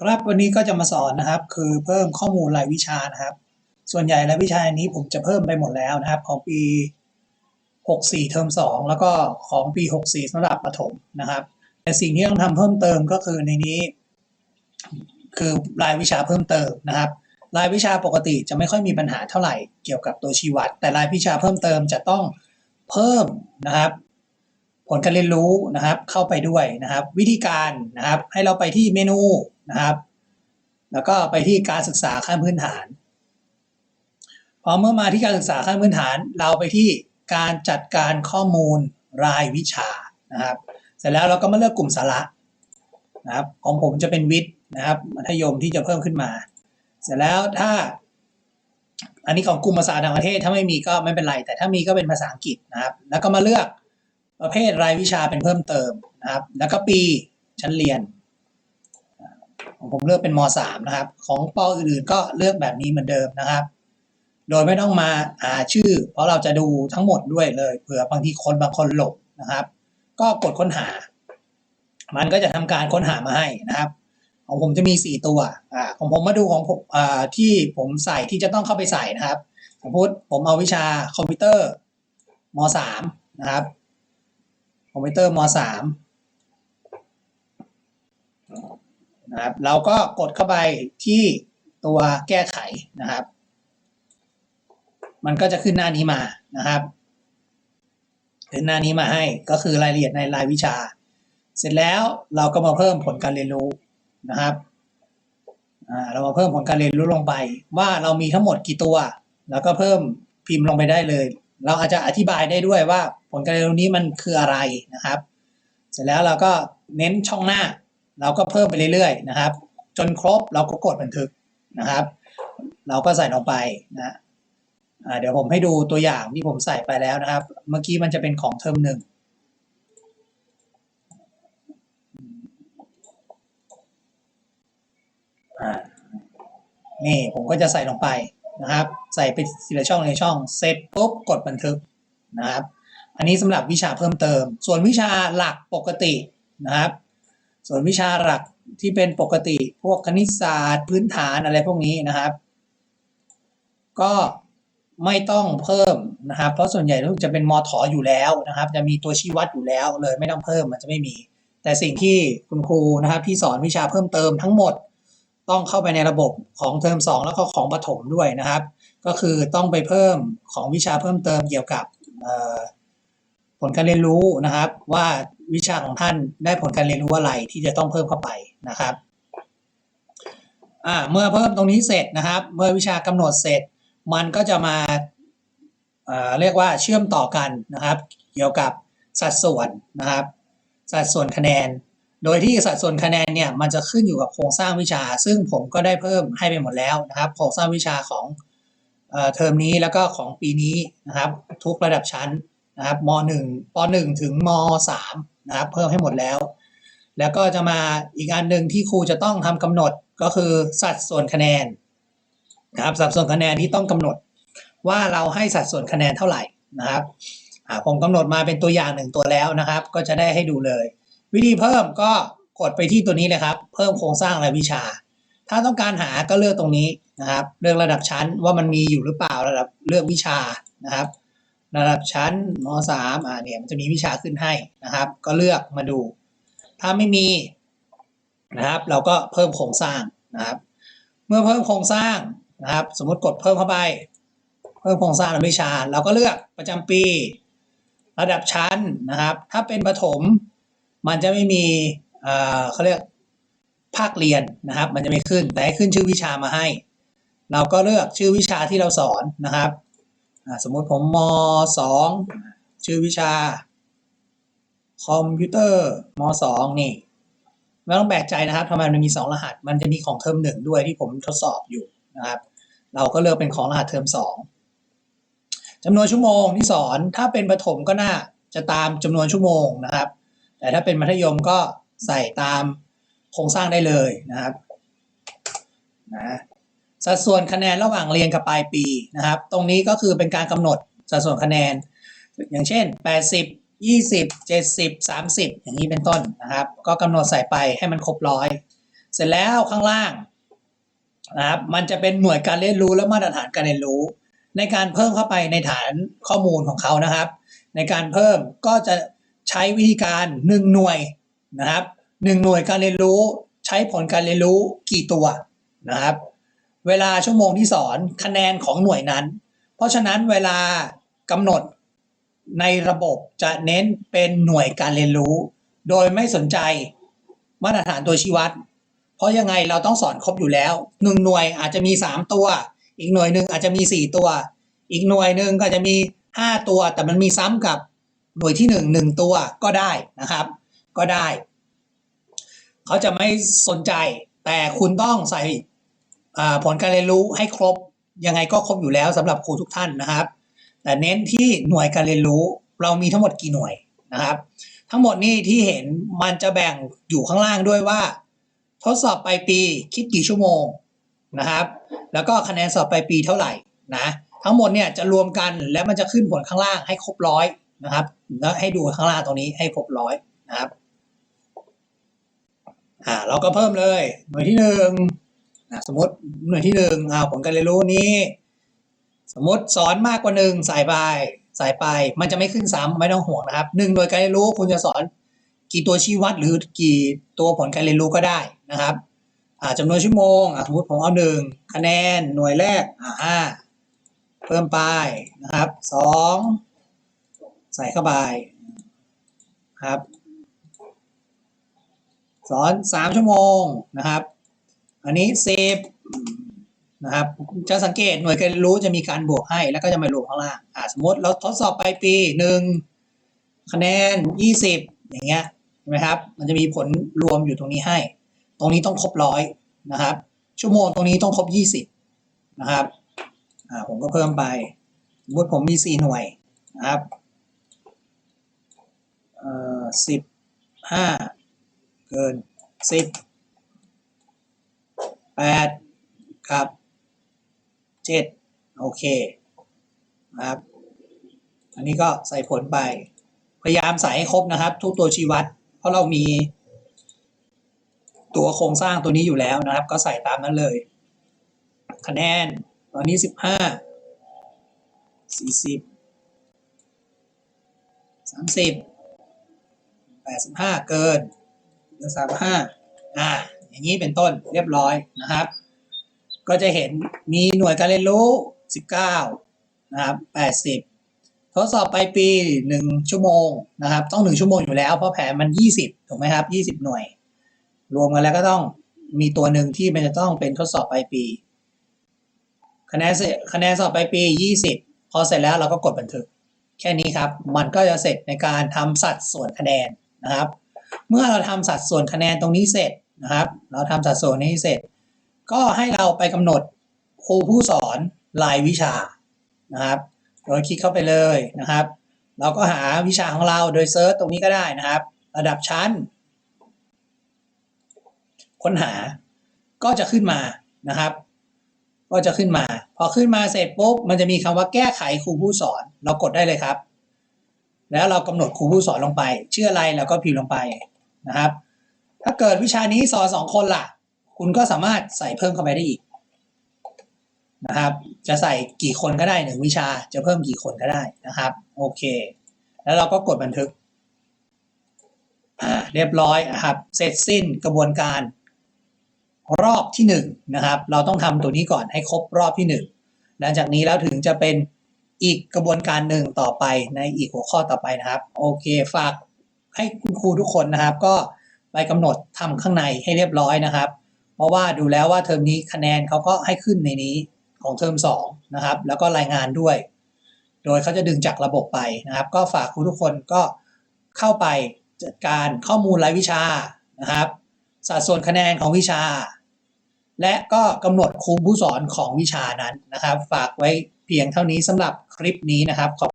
ครับวันนี้ก็จะมาสอนนะครับ คือเพิ่มข้อมูลรายวิชานะครับ ส่วนใหญ่รายวิชานี้ผมจะเพิ่มไปหมดแล้วนะครับ ของปี 64 เทอม 2 แล้วก็ของปี 64สำหรับประถมนะครับ แต่สิ่งที่ต้องทำเพิ่มเติมก็คือในนี้ คือรายวิชาเพิ่มเติมนะครับ รายวิชาปกติจะไม่ค่อยมีปัญหาเท่าไหร่เกี่ยวกับตัวชีวัด แต่รายวิชาเพิ่มเติมจะต้องเพิ่มนะครับผลการเรียนรู้นะครับเข้าไปด้วยนะครับ วิธีการนะครับ ให้เราไปที่เมนู นะครับ แล้วก็ไปที่การศึกษาขั้นพื้นฐาน พอเมื่อมาที่การศึกษาขั้นพื้นฐาน เราไปที่การจัดการข้อมูลรายวิชานะครับ เสร็จแล้วเราก็มาเลือกกลุ่มสาระนะครับ ของผมจะเป็นวิทย์นะครับมัธยมที่จะเพิ่มขึ้นมา เสร็จแล้วถ้า อันนี้ของกลุ่มภาษาต่างประเทศถ้าไม่มีก็ไม่เป็นไร แต่ถ้ามีก็เป็นภาษาอังกฤษนะครับ แล้วก็มาเลือกประเภทรายวิชาเป็นเพิ่มเติมนะครับ แล้วก็ปีชั้นเรียน ผมเลือกเป็นม .3 นะครับ ของปอื่นๆก็เลือกแบบนี้เหมือนเดิมนะครับ โดยไม่ต้องมาหาชื่อ เพราะเราจะดูทั้งหมดด้วยเลยเผื่อบางทีคนบางคนหลบนะครับ ก็กดค้นหา มันก็จะทำการค้นหามาให้นะครับ ของผมจะมี 4 ตัวอ่าของผมมาดูของผมอ่าที่ผมใส่ที่จะต้องเข้าไปใส่นะครับสมมติผมเอาวิชาคอมพิวเตอร์ม .3 นะครับ คอมพิวเตอร์ม .3 นะครับ เราก็กดเข้าไปที่ตัวแก้ไขนะครับ มันก็จะขึ้นหน้านี้มานะครับขึ้นหน้านี้มาให้ก็คือรายละเอียดในรายวิชา เสร็จแล้วเราก็มาเพิ่มผลการเรียนรู้นะครับเรามาเพิ่มผลการเรียนรู้ลงไป ว่าเรามีทั้งหมดกี่ตัว แล้วก็เพิ่มพิมพ์ลงไปได้เลย เราอาจจะอธิบายได้ด้วยว่าผลการเรียนรู้นี้มันคืออะไรนะครับ เสร็จแล้วเราก็เน้นช่องหน้า เราก็เพิ่มไปเรื่อยๆนะครับ จนครบเราก็กดบันทึกนะครับ เราก็ใส่ลงไปนะเดี๋ยวผมให้ดูตัวอย่างที่ผมใส่ไปแล้วนะครับ เมื่อกี้มันจะเป็นของเทอมหนึ่งนี่ผมก็จะใส่ลงไปนะครับ ใส่ไปทีละช่องในช่องเสร็จปุ๊บกดบันทึกนะครับ อันนี้สำหรับวิชาเพิ่มเติม ส่วนวิชาหลักปกตินะครับ ส่วนวิชาหลักที่เป็นปกติพวกคณิตศาสตร์ พื้นฐานอะไรพวกนี้นะครับ ก็ไม่ต้องเพิ่มนะครับ เพราะส่วนใหญ่ทุกจะเป็นมถออยู่แล้วนะครับ จะมีตัวชี้วัดอยู่แล้วเลยไม่ต้องเพิ่มมันจะไม่มี แต่สิ่งที่คุณครูนะครับ ที่สอนวิชาเพิ่มเติมทั้งหมด ต้องเข้าไปในระบบของเทอม 2 แล้วก็ของประถมด้วยนะครับ ก็คือต้องไปเพิ่มของวิชาเพิ่มเติมเกี่ยวกับผลการเรียนรู้นะครับ ว่า วิชาของท่านได้ผลการเรียนรู้อะไรที่จะต้องเพิ่มเข้าไปนะครับเมื่อเพิ่มตรงนี้เสร็จนะครับ เมื่อวิชากำหนดเสร็จ มันก็จะมาเอ่อเรียกว่าเชื่อมต่อกันนะครับ เกี่ยวกับสัดส่วนนะครับ สัดส่วนคะแนน โดยที่สัดส่วนคะแนนเนี่ยมันจะขึ้นอยู่กับโครงสร้างวิชา ซึ่งผมก็ได้เพิ่มให้ไปหมดแล้วนะครับ โครงสร้างวิชาของเทอมนี้แล้วก็ของปีนี้นะครับ ทุกระดับชั้น นะครับม .1 ป .1 ถึงม .3 นะครับเพิ่มให้หมดแล้ว แล้วก็จะมาอีกอันหนึ่งที่ครูจะต้องทำกำหนดก็คือสัดส่วนคะแนนนะครับสัดส่วนคะแนนที่ต้องกำหนด ว่าเราให้สัดส่วนคะแนนเท่าไหร่นะครับผมกำหนดมาเป็นตัวอย่างหนึ่งตัวแล้วนะครับ ก็จะได้ให้ดูเลย วิธีเพิ่มก็กดไปที่ตัวนี้เลยครับ เพิ่มโครงสร้างรายวิชา ถ้าต้องการหาก็เลือกตรงนี้นะครับ เลือกระดับชั้นว่ามันมีอยู่หรือเปล่าระดับเลือกวิชานะครับ ระดับชั้นม .3 อ่าเนี่ยมันจะมีวิชาขึ้นให้นะครับ ก็เลือกมาดู ถ้าไม่มีนะครับ เราก็เพิ่มโครงสร้างนะครับ เมื่อเพิ่มโครงสร้างนะครับ สมมติกดเพิ่มเข้าไป เพิ่มโครงสร้างวิชา เราก็เลือกประจำปี ระดับชั้นนะครับ ถ้าเป็นประถม มันจะไม่มีเขาเรียกภาคเรียนนะครับ มันจะไม่ขึ้นแต่ให้ขึ้นชื่อวิชามาให้ เราก็เลือกชื่อวิชาที่เราสอนนะครับ สมมติผมม 2 ชื่อวิชา คอมพิวเตอร์ม 2 นี่ไม่ต้องแปลกใจนะครับทำไมมันมี 2 รหัส มันจะมีของเทอมหนึ่งด้วยที่ผมทดสอบอยู่นะครับ เราก็เลือกเป็นของรหัสเทอม 2จำนวนชั่วโมงที่สอนถ้าเป็นประถมก็น่าจะตามจำนวนชั่วโมงนะครับ แต่ถ้าเป็นมัธยมก็ใส่ตามโครงสร้างได้เลยนะครับนะ สัดส่วนคะแนนระหว่างเรียนกับปลายปีนะครับ ตรงนี้ก็คือเป็นการกำหนดสัดส่วนคะแนน อย่างเช่น 80 20 70 30 อย่างนี้เป็นต้นนะครับ ก็กำหนดใส่ไปให้มันครบร้อยเสร็จแล้วข้างล่างนะครับมันจะเป็นหน่วยการเรียนรู้และมาตรฐานการเรียนรู้ ในการเพิ่มเข้าไปในฐานข้อมูลของเขานะครับ ในการเพิ่มก็จะใช้วิธีการหนึ่งหน่วยนะครับหนึ่งหน่วยการเรียนรู้ ใช้ผลการเรียนรู้กี่ตัวนะครับ เวลาชั่วโมงที่สอนคะแนนของหน่วยนั้น เพราะฉะนั้นเวลากำหนดในระบบจะเน้นเป็นหน่วยการเรียนรู้ โดยไม่สนใจมาตรฐานตัวชี้วัด เพราะยังไงเราต้องสอนครบอยู่แล้วหนึ่งหน่วยอาจจะมีสามตัว อีกหน่วยหนึ่งอาจจะมีสี่ตัว อีกหน่วยหนึ่งก็จะมีห้าตัว แต่มันมีซ้ำกับหน่วยที่หนึ่งหนึ่งตัวก็ได้นะครับ ก็ได้ เขาจะไม่สนใจแต่คุณต้องใส่ ผลการเรียนรู้ให้ครบยังไงก็ครบอยู่แล้วสำหรับครูทุกท่านนะครับ แต่เน้นที่หน่วยการเรียนรู้เรามีทั้งหมดกี่หน่วยนะครับ ทั้งหมดนี่ที่เห็นมันจะแบ่งอยู่ข้างล่างด้วยว่า ทดสอบปลายปีคิดกี่ชั่วโมงนะครับ แล้วก็คะแนนสอบปลายปีเท่าไหร่นะทั้งหมดเนี่ยจะรวมกันแล้วมันจะขึ้นผลข้างล่างให้ครบร้อยนะครับแล้วให้ดูข้างล่างตรงนี้ให้ครบร้อยนะครับอ่าเราก็เพิ่มเลยหน่วยที่หนึ่ง อะสมมติหน่วยที่หนึ่งเอาผลการเรียนรู้นี้ สมมติสอนมากกว่าหนึ่งใส่ไปใส่ไป มันจะไม่ขึ้นซ้ำไม่ต้องห่วงนะครับหนึ่งโดยการเรียนรู้คุณจะสอนกี่ตัวชี้วัดหรือกี่ตัวผลการเรียนรู้ก็ได้นะครับอ่าจำนวนชั่วโมงสมมติผมเอาหนึ่งคะแนนหน่วยแรกห้าเพิ่มไปนะครับสองใส่เข้าไปครับ สอนสามชั่วโมงนะครับ อันนี้สิบนะครับจะสังเกตหน่วยการรู้จะมีการบวกให้แล้วก็จะมารวมข้างล่างอ่าสมมติเราทดสอบไปปีหนึ่งคะแนนยี่สิบอย่างเงี้ยเห็นไหมครับ มันจะมีผลรวมอยู่ตรงนี้ให้ ตรงนี้ต้องครบร้อยนะครับ ชั่วโมงตรงนี้ต้องครบยี่สิบนะครับอ่าผมก็เพิ่มไปสมมติผมมีสี่หน่วยนะครับเอ่อสิบห้าเกินสิ บแปดครับเจ็ดโอเคครับอันนี้ก็ใส่ผลไป พยายามใส่ให้ครบนะครับ ทุกตัวชี้วัด เพราะเรามี ตัวโครงสร้างตัวนี้อยู่แล้วนะครับ ก็ใส่ตามนั้นเลย คะแนนตอนนี้สิบห้าสี่สิบสามสิบแปดสิบห้าเกินเหลือสามห้าอ่า อย่างนี้เป็นต้นเรียบร้อยนะครับ ก็จะเห็นมีหน่วยการเรียนรู้ 19 นะครับ 80 ทดสอบปลายปี 1 ชั่วโมงนะครับ ต้อง 1 ชั่วโมงอยู่แล้ว เพราะแผนมัน 20 ถูกไหมครับ 20 หน่วย รวมกันแล้วก็ต้องมีตัวหนึ่งที่มันจะต้องเป็นทดสอบปลายปี คะแนนคะแนนสอบปลายปี 20 พอเสร็จแล้วเราก็กดบันทึก แค่นี้ครับ มันก็จะเสร็จในการทำสัดส่วนคะแนนนะครับ เมื่อเราทำสัดส่วนคะแนนตรงนี้เสร็จ นะครับ เราทำสัดส่วนนี้เสร็จ ก็ให้เราไปกำหนดครูผู้สอนรายวิชานะครับโดยคลิกเข้าไปเลยนะครับ เราก็หาวิชาของเราโดยเซิร์ชตรงนี้ก็ได้นะครับ ระดับชั้น ค้นหาก็จะขึ้นมานะครับ ก็จะขึ้นมา พอขึ้นมาเสร็จปุ๊บมันจะมีคำว่าแก้ไขครูผู้สอน เรากดได้เลยครับ แล้วเรากำหนดครูผู้สอนลงไป ชื่ออะไรเราก็พิมพ์ลงไปนะครับ ถ้าเกิดวิชานี้สอนสองคนล่ะ คุณก็สามารถใส่เพิ่มเข้าไปได้อีกนะครับ จะใส่กี่คนก็ได้หนึ่งวิชาจะเพิ่มกี่คนก็ได้นะครับ โอเค แล้วเราก็กดบันทึกเรียบร้อยนะครับ เสร็จสิ้นกระบวนการ รอบที่หนึ่งนะครับ เราต้องทำตัวนี้ก่อนให้ครบรอบที่หนึ่งหลังจากนี้แล้วถึงจะเป็นอีกกระบวนการหนึ่งต่อไปในอีกหัวข้อต่อไปนะครับ โอเคฝากให้คุณครูทุกคนนะครับ ก็ ไปกำหนดทำข้างในให้เรียบร้อยนะครับ เพราะว่าดูแล้วว่าเทอมนี้คะแนนเขาก็ให้ขึ้นในนี้ของเทอม2นะครับแล้วก็รายงานด้วย โดยเขาจะดึงจากระบบไปนะครับ ก็ฝากครูทุกคนก็เข้าไปจัดการข้อมูลรายวิชานะครับสัดส่วนคะแนนของวิชา และก็กำหนดครูผู้สอนของวิชานั้นนะครับ ฝากไว้เพียงเท่านี้สำหรับคลิปนี้นะครับขอบ